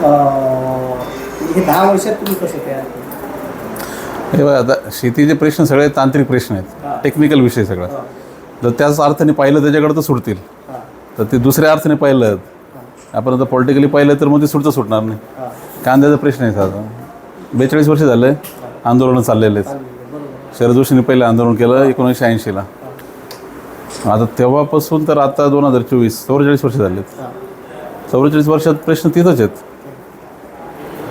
हे दहा वर्षात तुम्ही कसं तयार हे बघा आता शेतीचे प्रश्न सगळे तांत्रिक प्रश्न आहेत. टेक्निकल विषय सगळा. जर त्याच अर्थाने पाहिलं त्याच्याकडे तर सुटतील. तर ते दुसऱ्या अर्थाने पाहिलं. आपण आता पॉलिटिकली पाहिलं तर मग ते सुटतं सुटणार नाही. कांद्याचा प्रश्न आहे साधा. बेचाळीस वर्ष झालं आंदोलनं चाललेले आहेत. शरद जोशींनी पहिलं आंदोलन केलं एकोणीसशे ऐंशीला. आता तेव्हापासून तर आता दोन हजार चोवीस चौवेचाळीस वर्ष झालेत. चौवेचाळीस वर्षात प्रश्न तिथंच आहेत.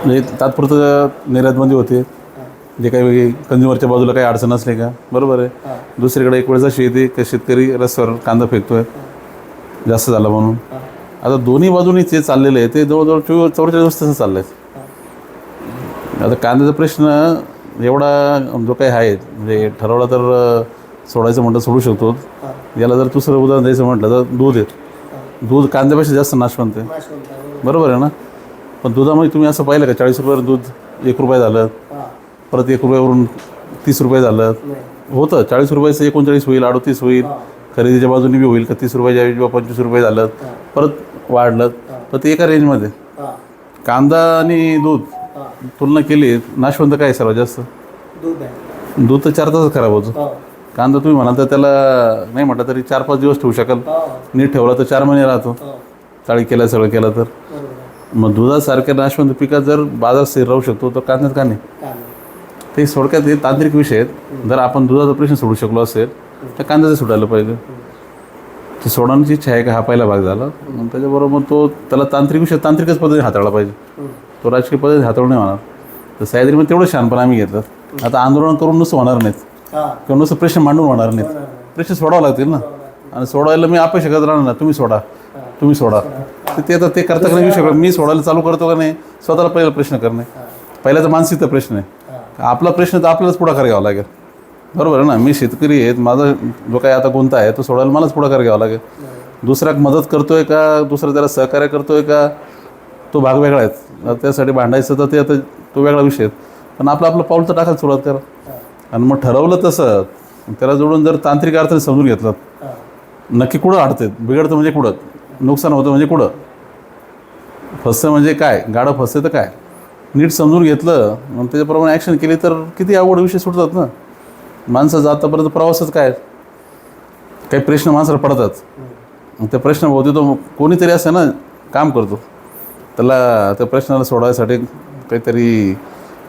म्हणजे तात्पुरतं निर्यातबंदी होते. जे काही कंझ्युमरच्या बाजूला काही अडचण असली का? बरोबर आहे. दुसरीकडे एक वेळेस अशी येते की शेतकरी रस्त्यावर कांदा फेकतोय. जास्त झाला म्हणून. आता दोन्ही बाजूनी जे चाललेलं आहे ते जवळजवळ चोवीस चौवेचाळीस वर्ष तसं चाललं आहे आता कांद्याचा प्रश्न एवढा जो काही आहे म्हणजे ठरवला तर सोडायचं म्हटलं सोडू शकतो. याला जर दुसरं उदाहरण द्यायचं म्हटलं तर दूध आहे. दूध कांद्यापेक्षा जास्त नाशवंत आहे. बरोबर आहे ना? पण दुधामध्ये तुम्ही असं पाहिलं का चाळीस रुपयावर दूध एक रुपये झालं परत एक रुपयावरून तीस रुपये झालं? होतं चाळीस रुपयाचं एकोणचाळीस होईल अडतीस होईल खरेदीच्या बाजूने बी होईल का तीस रुपयाच्या ऐवजी बा पंचवीस रुपये झालं परत वाढलं. पण ते एका रेंजमध्ये. कांदा आणि दूध तुलना केली नाशवंत काय सर्वात जास्त? दूध तर चार तासच खराब होतं. हो. कांदा तुम्ही म्हणाल तर त्याला नाही म्हटलं तरी चार पाच दिवस ठेवू शकाल. हो. नीट ठेवला तर चार महिने राहतो. हो. चाळी केलं सगळं केलं तर. मग दुधासारख्या नाशवंत पिकात जर बाजार स्थिर राहू शकतो तर कांद्यात का नाही? ते थोडक्यात हे तांत्रिक विषय आहेत. जर आपण दुधाचा प्रश्न सोडू शकलो असेल तर कांद्याचं सुटायला पाहिजे. ती सोडवण्याची इच्छा आहे का? हा पहिला भाग झाला. मग त्याच्याबरोबर मग तो त्याला तांत्रिक विषय तांत्रिकच पद्धतीने हाताळला पाहिजे. तो राजकीय पद्धती हाताळून नाही होणार. तर सह्याद्रीमध्ये तेवढं शहाणपण आम्ही घेतलं. आता आंदोलन करून नुसतं होणार नाहीत. किंवा नुसतं प्रश्न मांडून होणार नाहीत. प्रश्न सोडावं लागतील ना. आणि सोडवायला मी अपेक्षा करत राहणार ना तुम्ही सोडा. तुम्ही सोडा. तर ते आता ते करता का नाही विषय मी सोडायला चालू करतो का नाही स्वतःला पहिला प्रश्न करणे. पहिला तर मानसिकता प्रश्न आहे. आपला प्रश्न तर आपल्यालाच पुढाकार घ्यावा लागेल. बरोबर आहे ना? मी शेतकरी आहेत माझा जो काही आता कोणता आहे तो सोडायला मलाच पुढाकार घ्यावा लागेल. दुसऱ्याक मदत करतोय का? दुसरा त्याला सहकार्य करतोय का? तो भाग वेगळा आहे. त्यासाठी भांडायचं तर ते आता तो वेगळा विषय आहे. पण आपलं आपलं पाऊल तर टाकायला सुरुवात करा. आणि मग ठरवलं तसं त्याला जोडून जर तांत्रिक अर्थाने समजून घेतलं नक्की कुठं अडते बिघडतं म्हणजे कुठं? नुकसान होतं म्हणजे कुठं? फसतं म्हणजे काय? गाडं फसतं तर काय? नीट समजून घेतलं मग त्याच्याप्रमाणे ॲक्शन केली तर किती आवड विषय सुटतात ना? माणसं आतापर्यंत प्रवासच काय? काही प्रश्न माणसाला पडतात. मग त्या प्रश्न बहुते तो कोणीतरी असं ना काम करतो. त्याला त्या प्रश्नाला सोडवायसाठी काहीतरी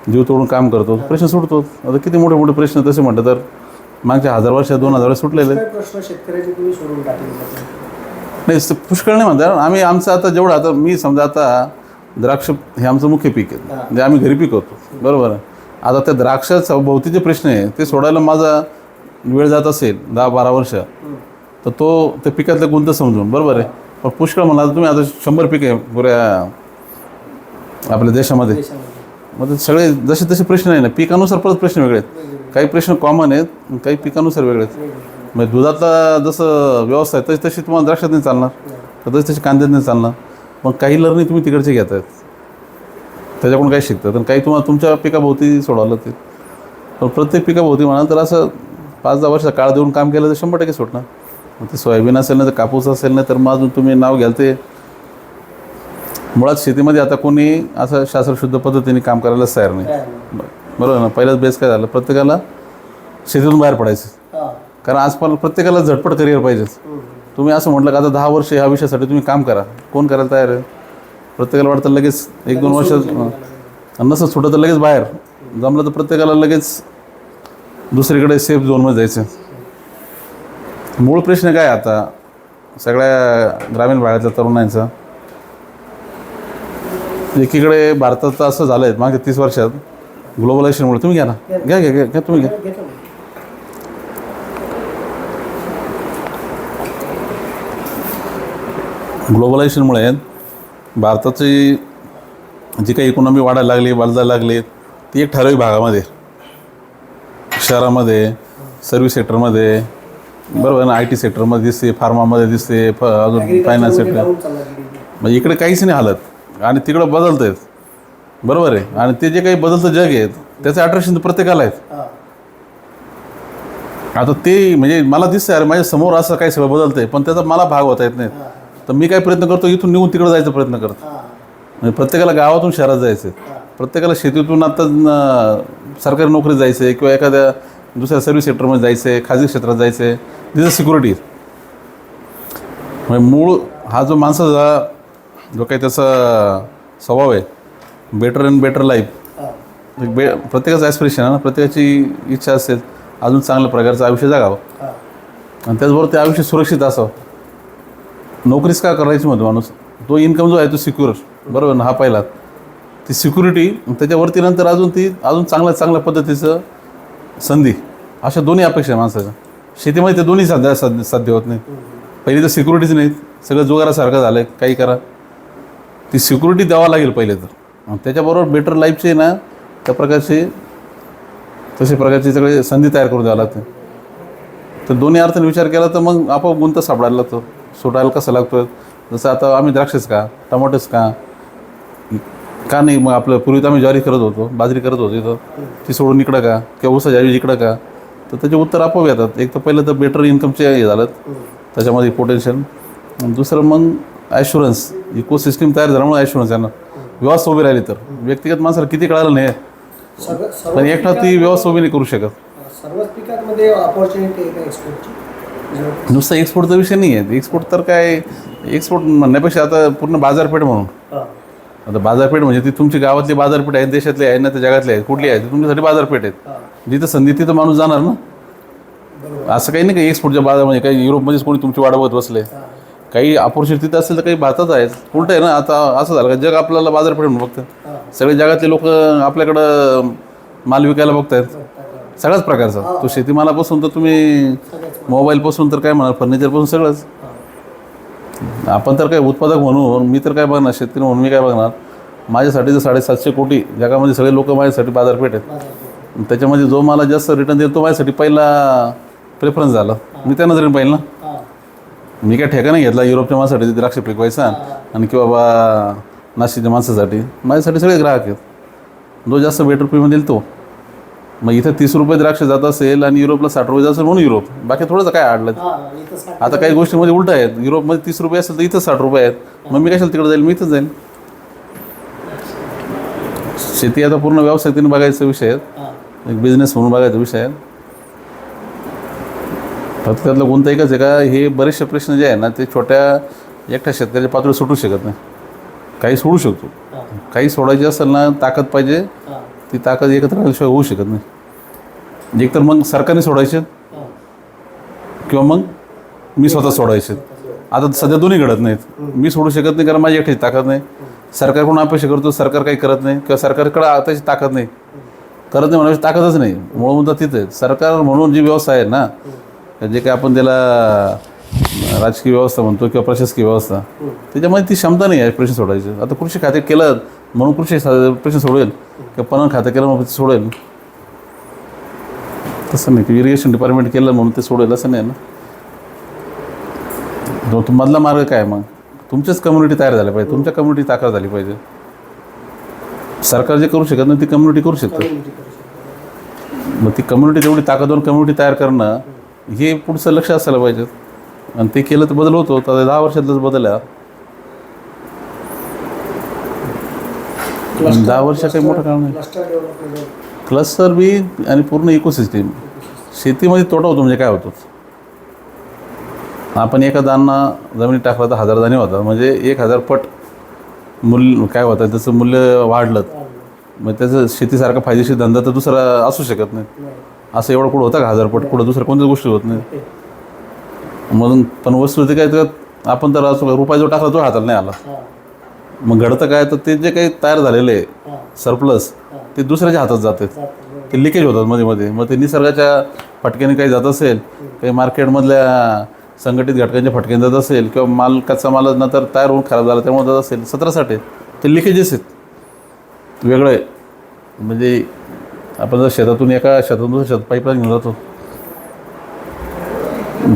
जीव तोडून काम करतो. प्रश्न सुटतो. आता किती मोठे मोठे प्रश्न तसे म्हटलं तर मागच्या हजार वर्षात दोन हजार वर्ष सुटलेले आहेत. प्रश्न शेतकऱ्याचे नाही पुष्कळ नाही म्हणतात आम्ही आमचं आता जेवढं आता मी समजा आता द्राक्ष हे आमचं मुख्य पीक आहे. म्हणजे आम्ही घरी पिकवतो. बरोबर आहे. आता त्या द्राक्षाचा भोवतीचे प्रश्न आहे. ते सोडायला माझा वेळ जात असेल दहा बारा वर्ष. तर तो त्या पिकातल्या गुंत समजून. बरोबर आहे. पण पुष्कळ म्हणाल तुम्ही आता शंभर पीक आहे पुऱ्या आपल्या देशामध्ये. मग ते सगळे जसे तसे प्रश्न आहे ना पिकानुसार परत प्रश्न वेगळे आहेत. काही प्रश्न कॉमन आहेत काही पिकानुसार वेगळे आहेत. म्हणजे दुधातला जसं व्यवस्था आहे तशी तशी तुम्हाला द्राक्षात नाही चालणार. तर तशी तशी कांद्यात नाही चालणार. पण काही लर्निंग तुम्ही तिकडचे घेत आहेत. त्याच्याकडून काही शिकतात. आणि काही तुम्हाला तुमच्या पिकाभोवती सोडवलं ते. पण प्रत्येक पिकाभोवती म्हणाल तर असं पाच दहा वर्ष काळ देऊन काम केलं तर शंभर टक्के सुटणार. मग ते सोयाबीन असेल ना तर कापूस असेल ना तर मग अजून तुम्ही नाव घ्याल ते मुळात शेतीमध्ये आता कोणी असं शास्त्रशुद्ध पद्धतीने काम करायलाच तयार नाही. नाही. बरोबर ना? पहिलाच बेस काय झालं? प्रत्येकाला शेतीतून बाहेर पडायचं. कारण आजकाल प्रत्येकाला झटपट करिअर पाहिजेच. तुम्ही असं म्हटलं का आता दहा वर्ष ह्या विषयासाठी तुम्ही काम करा. कोण करायला तयार आहे? प्रत्येकाला वाटतं लगेच एक दोन वर्ष नसं सुटलं तर लगेच बाहेर. जमलं तर प्रत्येकाला लगेच दुसरीकडे सेफ झोनमध्ये जायचं. मूळ प्रश्न काय आता? सगळ्या ग्रामीण भागातल्या तरुणांचा. एकीकडे भारतात असं झालं आहे मागे तीस वर्षात ग्लोबलायझेशनमुळे तुम्ही घ्या ना. घ्या. घ्या घ्या घ्या तुम्ही घ्या घेतो ना. ग्लोबलायझेशनमुळे भारताची जी काही इकॉनॉमी वाढायला लागली वाढायला लागली ती एक ठराविक भागामध्ये शहरामध्ये सर्व्हिस सेक्टरमध्ये बरोबर ना? आय टी सेक्टरमध्ये दिसते फार्मामध्ये दिसते फ अजून फायनान्स सेक्टर. म्हणजे इकडे काहीच नाही हालत. आणि तिकडं बदलत आहेत. बरोबर आहे. आणि ते जे काही बदलतं जग आहे त्याचं अट्रॅक्शन तर प्रत्येकाला आहेत. आता ते म्हणजे मला दिसतंय अरे माझ्यासमोर असं काही सगळं बदलतंय पण त्याचा मला भाग होता येत नाही. तर मी काय प्रयत्न करतो इथून निघून तिकडे जायचा प्रयत्न करतो. म्हणजे प्रत्येकाला गावातून शहरात जायचं आहे प्रत्येकाला शेतीतून आता सरकारी नोकरीत जायचं आहे किंवा एखाद्या दुसऱ्या सर्व्हिस सेक्टरमध्ये जायचं आहे खाजगी क्षेत्रात जायचं आहे तिथं सिक्युरिटी म्हणजे मूळ हा जो माणसाचा जो काही त्याचा स्वभाव आहे बेटर अँड बेटर लाईफ बे प्रत्येकाचं ॲस्पिरेशन आहे ना प्रत्येकाची इच्छा असेल अजून चांगल्या प्रकारचं आयुष्य जगावं. आणि त्याचबरोबर ते आयुष्य सुरक्षित असावं. नोकरीच का करायची म्हणतो माणूस? तो इन्कम जो आहे तो सिक्युअर बरोबर ना? हा पहिला. ती सिक्युरिटी त्याच्यावरती नंतर अजून ती अजून चांगल्या चांगल्या पद्धतीचं संधी. अशा दोन्ही अपेक्षा आहे माणसाच्या. शेतीमध्ये ते दोन्ही साध्य साध्य साध्य होत नाही पहिली तर सिक्युरिटीच नाहीत. सगळं जुगारासारखं झालं आहे काही करा. ती सिक्युरिटी द्यावा लागेल पहिले तर. त्याच्याबरोबर बेटर लाईफचे ना त्या प्रकारचे तसे प्रकारचे सगळे संधी तयार करून द्यावं लागते. तर दोन्ही अर्थाने विचार केला तर मग आपोआप गुंत सापडायला लागतो. सुटायला कसं लागतं? जसं आता आम्ही द्राक्षच का? टमाटोच का? का नाही मग आपलं पूर्वी तर आम्ही ज्वारी करत होतो बाजरी करत होतो इथं. ती सोडून इकडं का? किंवा ऊसाच्या ऐवजी इकडं का? तर त्याचे उत्तर आपोआप येतात. एक तर पहिलं तर बेटर इन्कमचे हे झालं. त्याच्यामध्ये पोटेन्शियल दुसरं मग ॲश्युरन्स इकोसिस्टीम तयार झाल्यामुळे ॲश्युरन्स आहे ना व्यवस्था उभी राहिली तर. व्यक्तिगत माणसाला किती कळालं नाही. पण एकटा ती व्यवस्था उभी नाही करू शकत. सर्वच पिकांमध्ये ऑपॉर्च्युनिटी आहे का एक्सपोर्टची नुसतं एक्सपोर्टचा विषय नाही आहे एक्सपोर्ट तर काय एक्सपोर्ट म्हणण्यापेक्षा आता पूर्ण बाजारपेठ म्हणून. आता बाजारपेठ म्हणजे ती तुमची गावातली बाजारपेठ आहे देशातली आहे ना त्या जगातली आहे कुठली आहे ती तुमच्यासाठी बाजारपेठ आहेत जिथं संधी तिथं माणूस जाणार ना. असं काही नाही का एक्सपोर्टच्या बाजारमध्ये काही युरोपमध्येच कोणी तुमची वाढवत बसले. काही ऑपॉर्च्युनिटी तिथं असेल तर काही भारतात आहेत. उलट आहे ना आता असं झालं का जग आपल्याला बाजारपेठ म्हणून बघतं. सगळे जगातले लोक आपल्याकडं माल विकायला बघतायत. सगळ्याच प्रकारचा. तो शेतीमालापासून तर तुम्ही मोबाईलपासून तर काय म्हणा फर्निचरपासून सगळंच. हां. आपण तर काय उत्पादक म्हणून मी तर काय बघणार शेतकरी म्हणून मी काय बघणार? माझ्यासाठी तर साडेसातशे कोटी जगामध्ये सगळे लोक माझ्यासाठी बाजारपेठ आहेत. त्याच्यामध्ये जो मला जास्त रिटर्न देईल तो माझ्यासाठी पहिला प्रेफरन्स झाला. मी त्या नजरेने पाहिलं ना. हां. मी काय ठेका नाही घेतला युरोपच्या माणसासाठी द्राक्ष पिकवायचा आणि किंवा बा नाशिकच्या माणसासाठी. माझ्यासाठी सगळे ग्राहक आहेत. जो जास्त बेटर पेमेंट देईल तो. मग इथं तीस रुपये द्राक्ष जात असेल आणि युरोपला साठ रुपये जात असेल म्हणून युरोप. बाकी थोडंसं काय इथं साठ आता काही गोष्टीमध्ये उलट आहेत. युरोपमध्ये तीस रुपये असेल तर इथं साठ रुपये आहेत. मग मी कशाला तिकडे जाईल? मी इथंच जाईल शेती आता पूर्ण व्यावसायिकतेने बघायचा विषय आहे. हां. एक बिझनेस म्हणून बघायचा विषय आहे. फक्त त्यातलं कोणतं एकच आहे का? हे बरेचसे प्रश्न जे आहे ना ते छोट्या एकट्या शेतकऱ्याच्या पातळीवर सुटू शकत नाही. काही सोडू शकतो. काही सोडायची असेल ना ताकद पाहिजे. ती ताकद एकत्र आल्याशिवाय होऊ शकत नाही. म्हणजे एकतर मग सरकारने सोडायचे किंवा मग मी स्वतः सोडायचे. आता सध्या दोन्ही घडत नाहीत. मी सोडू शकत नाही कारण माझी एकट्याची ताकद नाही. सरकारकडून अपेक्षा करतो सरकार काही करत नाही किंवा सरकारकडे आताची ताकद नाही. करत नाही म्हणायची ताकदच नाही. मूळ मुद्दा तिथे सरकार म्हणून जी व्यवस्था आहे ना जे काही आपण त्याला राजकीय व्यवस्था म्हणतो किंवा प्रशासकीय व्यवस्था त्याच्यामध्ये ती क्षमता नाही आहे प्रश्न सोडायची. आता कृषी खाते केलं म्हणून कृषी प्रश्न सोडवेल किंवा पणन खातं केलं म्हणून ते सोडेल. तसं नाही की इरिगेशन डिपार्टमेंट केलं म्हणून ते सोडेल असं नाही ना. मधला मार्ग काय मग? तुमच्याच कम्युनिटी तयार झाल्या पाहिजे तुमच्या कम्युनिटी ताकद झाली पाहिजे. सरकार जे करू शकत नाही ती कम्युनिटी करू शकते. मग ती कम्युनिटी तेवढी ताकदवर कम्युनिटी तयार करणं हे पुढचं लक्ष असायला पाहिजे. आणि ते केलं तर बदल होतो. तर दहा वर्षातलंच बदल आहे. दहा वर्ष काही मोठं काम नाही. क्लस्टर बी आणि पूर्ण इकोसिस्टीम शेतीमध्ये तोटा होतो म्हणजे काय होतो आपण एका दाना जमिनीत टाकला तर हजार दाणे होतात. म्हणजे एक हजार पट मूल्य काय होतं? त्याचं मूल्य वाढलं. मग त्याचं शेतीसारखा फायदेशीर धंदा तर दुसरा असू शकत नाही. असं एवढं कुठं होतं का? हजार पट कुठं? दुसऱ्या कोणत्याच गोष्टी होत नाही. म्हणून पण वस्तू ते काय तर आपण तर असं रुपया जो टाकला तो हाताला नाही आला. मग घडतं काय? तर ते जे काही तयार झालेलं आहे सरप्लस ते दुसऱ्याच्या हातात जाते. ते लिकेज होतात मध्ये मध्ये. मग ते निसर्गाच्या फटक्याने काही जात असेल काही मार्केटमधल्या संघटित घटकांच्या फटक्याने जात असेल किंवा माल कच्चा माल नंतर तयार होऊन खराब झाला त्यामुळे जात असेल सतरासाठी ते लिकेजेस आहेत. वेगळं आहे. म्हणजे आपण जर शेतातून एका शेतातून दुसऱ्या शेतात पाईपलाईन घेऊन जातो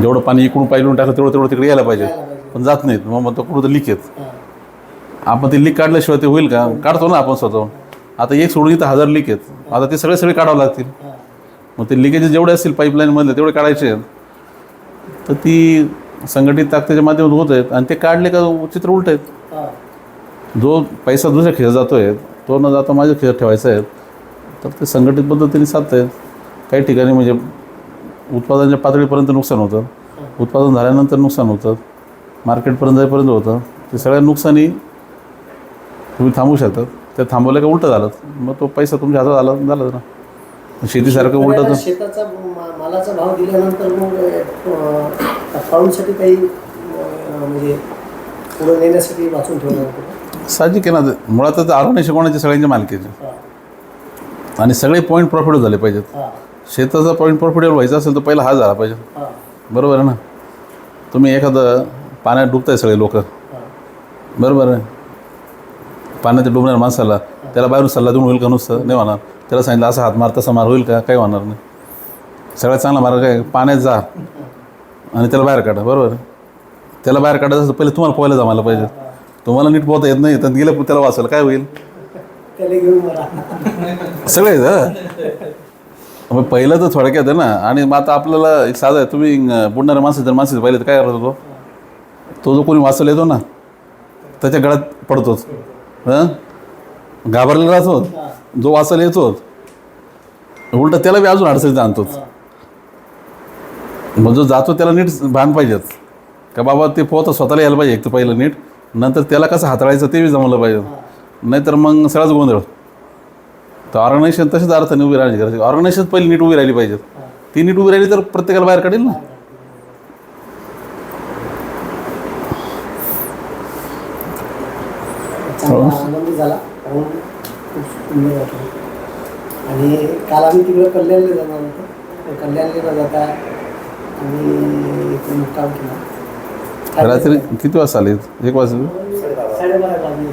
जेवढं पाणी इकडून पाईलून टाकलं तेवढं तेवढं तिकडे यायला पाहिजे. पण जात नाहीत. मग म्हणतो कुठं तर लीक आहेत हां. आपण ते लीक काढल्याशिवाय ते होईल का? काढतो ना आपण स्वतः. आता एक सोडून इथं हजार लीक आहेत. आता ते सगळे सगळे काढावं लागतील. मग ते लिकेजेस जेवढे असतील पाईपलाईनमधले तेवढे काढायचे आहेत. तर ती संघटित ताकदीच्या माध्यमातून होत आहेत. आणि ते काढले का चित्र उलट आहेत. जो पैसा दुसऱ्या खिशात जातो आहे तो न जाता माझ्या खिशात ठेवायचा आहे. तर ते संघटित पद्धतीने साधत आहेत काही ठिकाणी म्हणजे उत्पादनाच्या पातळीपर्यंत नुकसान होतं. उत्पादन झाल्यानंतर नुकसान होतं. मार्केटपर्यंत जाईपर्यंत होतं. ते सगळ्या नुकसानी तुम्ही थांबवू शकतात. ते थांबवलं का उलटं झालं. मग तो पैसा तुमच्या हातात आला झालं ना. शेतीसारखं उलटं शेताचा मालाचा भाव दिल्यानंतर मग काही म्हणजे पुढे नेण्यासाठी वाचून ठेवलं जातं का? साहजिक आहे ना. मुळात तर आरोग्य शिकवण्याचे सगळ्यांच्या मालकीचे आणि सगळे पॉईंट प्रॉफिट झाले पाहिजेत. शेताचा पॉईंट प्रॉफिटेबल व्हायचा असेल तर पहिला हा झाला पाहिजे. बरोबर आहे ना. तुम्ही एखादं पाण्यात डुबताय सगळे लोक. बरोबर आहे. पाण्यात डुबणार माणसाला त्याला बाहेरून सल्ला देऊन होईल का नुसतं? नाही होणार. त्याला सांगितलं असा हात मार तसा मार होईल का? काही होणार नाही. सगळ्यात चांगला मार्ग काय? पाण्यात जा आणि त्याला बाहेर काढा. बरोबर त्याला बाहेर काढायचं पहिले तुम्हाला पोहायला जमायला पाहिजे. तुम्हाला नीट पोहता येत नाही तर गेलं त्याला वाचलं काय होईल? सगळे मग पहिलं तर थोडक्यात आहे ना आणि मग आता आपल्याला एक साधं आहे तुम्ही अं, बुडणाऱ्या माणसं जर माणसं पाहिले तर काय करतो तो? तो जो कोणी वाचला येतो ना त्याच्या गळ्यात पडतोच. हं? घाबरलेला राहतो. जो वाचायला येतो. उलट त्याला बी अजून अडचणीत आणतोच. मग जो जातो त्याला नीट भान पाहिजेत. का बाबा ते पोहतं स्वतःला यायला पाहिजे एक तर पहिलं नीट. नंतर त्याला कसं हाताळायचं ते बी जमलं पाहिजे. नाहीतर मग सगळाच गोंधळ. तर ऑर्गनायझेशन तशीच अर्थाने उभी राहिली. गरज ऑर्गनायझेशन पहिली नीट उभी राहिली पाहिजे ती नीट उभी राहिली तर प्रत्येकाला बाहेर काढेल ना. चांगला आनंद झाला. खूप सुंदर वाटलं. आणि काल आम्ही तिकडं कल्याणला जाणार होतो. कल्याणला जाता आम्ही इथे मुक्काम केला. रात्री किती वाजता आले? एक वाजता? साडेबारा वाजले.